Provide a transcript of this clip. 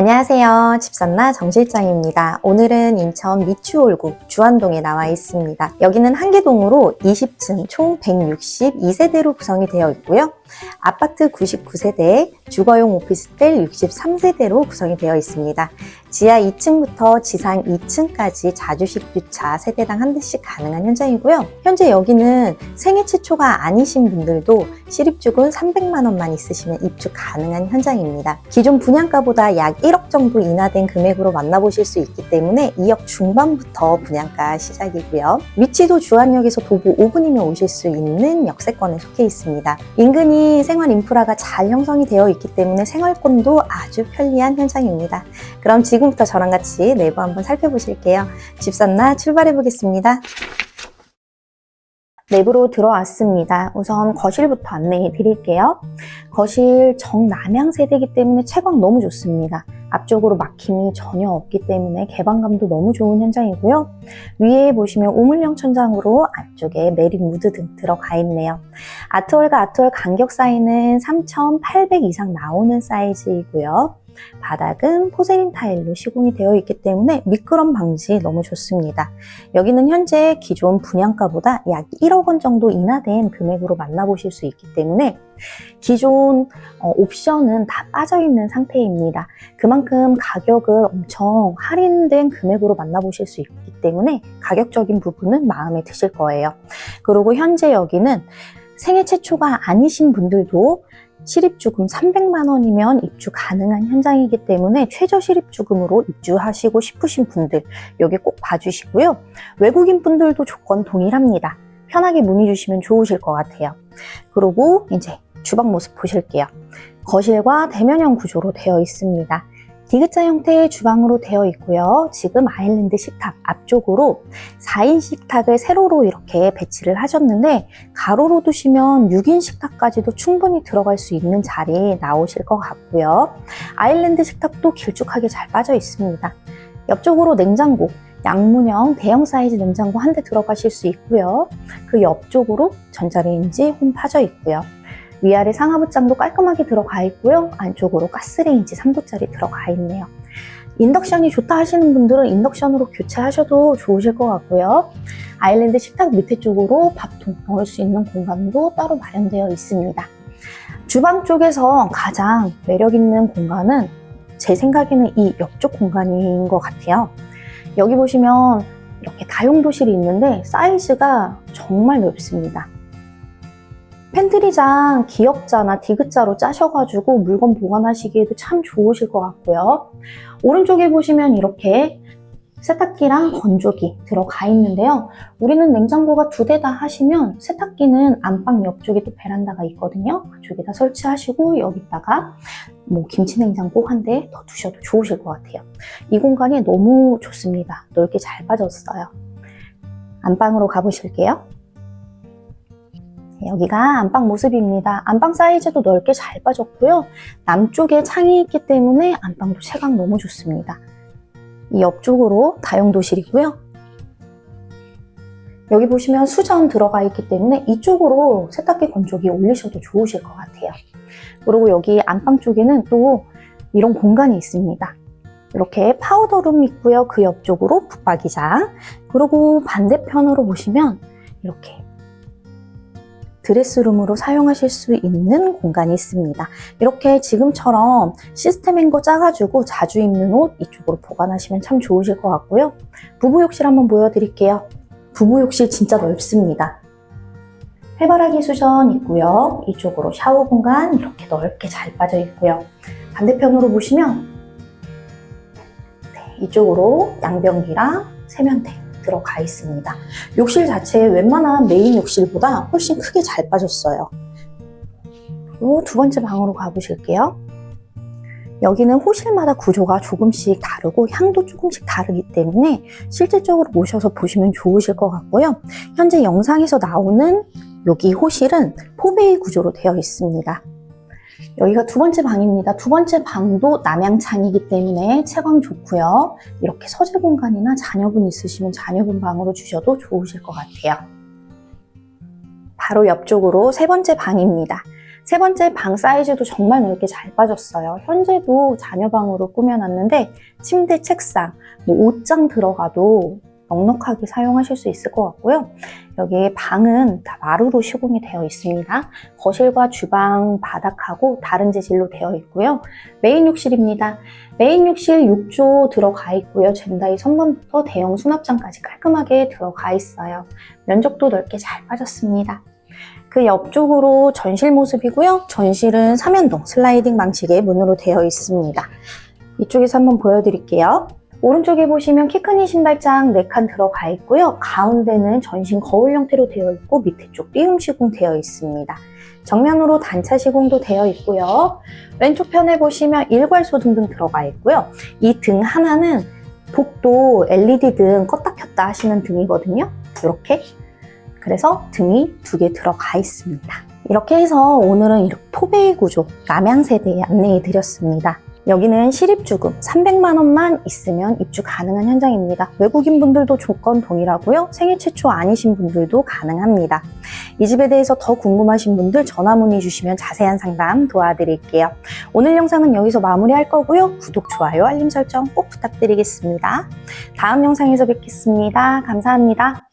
안녕하세요. 집산나 정실장입니다. 오늘은 인천 미추홀구 주안동에 나와 있습니다. 여기는 한계동으로 20층 총 162세대로 구성이 되어 있고요. 아파트 99세대, 주거용 오피스텔 63세대로 구성이 되어 있습니다. 지하 2층부터 지상 2층까지 자주식 주차 세대당 한 대씩 가능한 현장이고요. 현재 여기는 생애 최초가 아니신 분들도 실입주금 300만 원만 있으시면 입주 가능한 현장입니다. 기존 분양가보다 약 1억 정도 인하된 금액으로 만나보실 수 있기 때문에 2억 중반부터 분양가 시작이고요. 위치도 주안역에서 도보 5분이면 오실 수 있는 역세권에 속해 있습니다. 인근이 생활 인프라가 잘 형성이 되어 있기 때문에 생활권도 아주 편리한 현장입니다. 그럼 지금부터 저랑 같이 내부 한번 살펴보실게요. 집산나 출발해 보겠습니다. 내부로 들어왔습니다. 우선 거실부터 안내해 드릴게요. 거실 정남향 세대이기 때문에 채광 너무 좋습니다. 앞쪽으로 막힘이 전혀 없기 때문에 개방감도 너무 좋은 현장이고요. 위에 보시면 우물형 천장으로 안쪽에 메릭 무드 등 들어가 있네요. 아트월과 아트월 간격 사이는 3,800 이상 나오는 사이즈이고요. 바닥은 포세린 타일로 시공이 되어 있기 때문에 미끄럼 방지 너무 좋습니다. 여기는 현재 기존 분양가보다 약 1억 원 정도 인하된 금액으로 만나보실 수 있기 때문에 기존 어, 옵션은 다 빠져 있는 상태입니다. 그만큼 가격을 엄청 할인된 금액으로 만나보실 수 있기 때문에 가격적인 부분은 마음에 드실 거예요. 그리고 현재 여기는 생애 최초가 아니신 분들도 실입주금 300만 원이면 입주 가능한 현장이기 때문에 최저 실입주금으로 입주하시고 싶으신 분들 여기 꼭 봐주시고요. 외국인 분들도 조건 동일합니다. 편하게 문의 주시면 좋으실 것 같아요. 그리고 이제 주방 모습 보실게요. 거실과 대면형 구조로 되어 있습니다. 디귿자 형태의 주방으로 되어 있고요. 지금 아일랜드 식탁 앞쪽으로 4인 식탁을 세로로 이렇게 배치를 하셨는데 가로로 두시면 6인 식탁까지도 충분히 들어갈 수 있는 자리 나오실 것 같고요. 아일랜드 식탁도 길쭉하게 잘 빠져 있습니다. 옆쪽으로 냉장고, 양문형 대형 사이즈 냉장고 한 대 들어가실 수 있고요. 그 옆쪽으로 전자레인지 홈 파져 있고요. 위아래 상하부장도 깔끔하게 들어가 있고요. 안쪽으로 가스레인지 3도짜리 들어가 있네요. 인덕션이 좋다 하시는 분들은 인덕션으로 교체하셔도 좋으실 것 같고요. 아일랜드 식탁 밑에 쪽으로 밥통 넣을 수 있는 공간도 따로 마련되어 있습니다. 주방 쪽에서 가장 매력 있는 공간은 제 생각에는 이 옆쪽 공간인 것 같아요. 여기 보시면 이렇게 다용도실이 있는데 사이즈가 정말 넓습니다. 팬트리장 기역자나 디귿자로 짜셔가지고 물건 보관하시기에도 참 좋으실 것 같고요. 오른쪽에 보시면 이렇게 세탁기랑 건조기 들어가 있는데요. 우리는 냉장고가 두 대 다 하시면 세탁기는 안방 옆쪽에 또 베란다가 있거든요. 그쪽에다 설치하시고 여기다가 뭐 김치 냉장고 한 대 더 두셔도 좋으실 것 같아요. 이 공간이 너무 좋습니다. 넓게 잘 빠졌어요. 안방으로 가보실게요. 네, 여기가 안방 모습입니다. 안방 사이즈도 넓게 잘 빠졌고요. 남쪽에 창이 있기 때문에 안방도 채광 너무 좋습니다. 이 옆쪽으로 다용도실이고요. 여기 보시면 수전 들어가 있기 때문에 이쪽으로 세탁기 건조기 올리셔도 좋으실 것 같아요. 그리고 여기 안방 쪽에는 또 이런 공간이 있습니다. 이렇게 파우더룸 있고요. 그 옆쪽으로 붙박이장. 그리고 반대편으로 보시면 이렇게 드레스룸으로 사용하실 수 있는 공간이 있습니다. 이렇게 지금처럼 시스템인 거 짜가지고 자주 입는 옷 이쪽으로 보관하시면 참 좋으실 것 같고요. 부부 욕실 한번 보여드릴게요. 부부 욕실 진짜 넓습니다. 해바라기 수전 있고요. 이쪽으로 샤워 공간 이렇게 넓게 잘 빠져 있고요. 반대편으로 보시면 네, 이쪽으로 양변기랑 세면대 들어가 있습니다. 욕실 자체에 웬만한 메인 욕실보다 훨씬 크게 잘 빠졌어요. 그리고 두 번째 방으로 가보실게요. 여기는 호실마다 구조가 조금씩 다르고 향도 조금씩 다르기 때문에 실질적으로 모셔서 보시면 좋으실 것 같고요. 현재 영상에서 나오는 여기 호실은 포베이 구조로 되어 있습니다. 여기가 두 번째 방입니다. 두 번째 방도 남향창이기 때문에 채광 좋고요. 이렇게 서재 공간이나 자녀분 있으시면 자녀분 방으로 주셔도 좋으실 것 같아요. 바로 옆쪽으로 세 번째 방입니다. 세 번째 방 사이즈도 정말 넓게 잘 빠졌어요. 현재도 자녀방으로 꾸며놨는데 침대, 책상, 뭐 옷장 들어가도 넉넉하게 사용하실 수 있을 것 같고요. 여기 방은 다 마루로 시공이 되어 있습니다. 거실과 주방, 바닥하고 다른 재질로 되어 있고요. 메인 욕실입니다. 메인 욕실 6조 들어가 있고요. 젠다이 선반부터 대형 수납장까지 깔끔하게 들어가 있어요. 면적도 넓게 잘 빠졌습니다. 그 옆쪽으로 전실 모습이고요. 전실은 삼연동 슬라이딩 방식의 문으로 되어 있습니다. 이쪽에서 한번 보여드릴게요. 오른쪽에 보시면 키큰 신발장 4칸 들어가 있고요. 가운데는 전신 거울 형태로 되어 있고 밑에 쪽 띄움 시공 되어 있습니다. 정면으로 단차 시공도 되어 있고요. 왼쪽 편에 보시면 일괄소 등등 들어가 있고요. 이 등 하나는 복도 LED 등 껐다 켰다 하시는 등이거든요. 이렇게. 그래서 등이 두 개 들어가 있습니다. 이렇게 해서 오늘은 이렇게 토베이 구조 남양 세대에 안내해 드렸습니다. 여기는 실입주금 300만 원만 있으면 입주 가능한 현장입니다. 외국인 분들도 조건 동일하고요. 생애 최초 아니신 분들도 가능합니다. 이 집에 대해서 더 궁금하신 분들 전화 문의 주시면 자세한 상담 도와드릴게요. 오늘 영상은 여기서 마무리할 거고요. 구독, 좋아요, 알림 설정 꼭 부탁드리겠습니다. 다음 영상에서 뵙겠습니다. 감사합니다.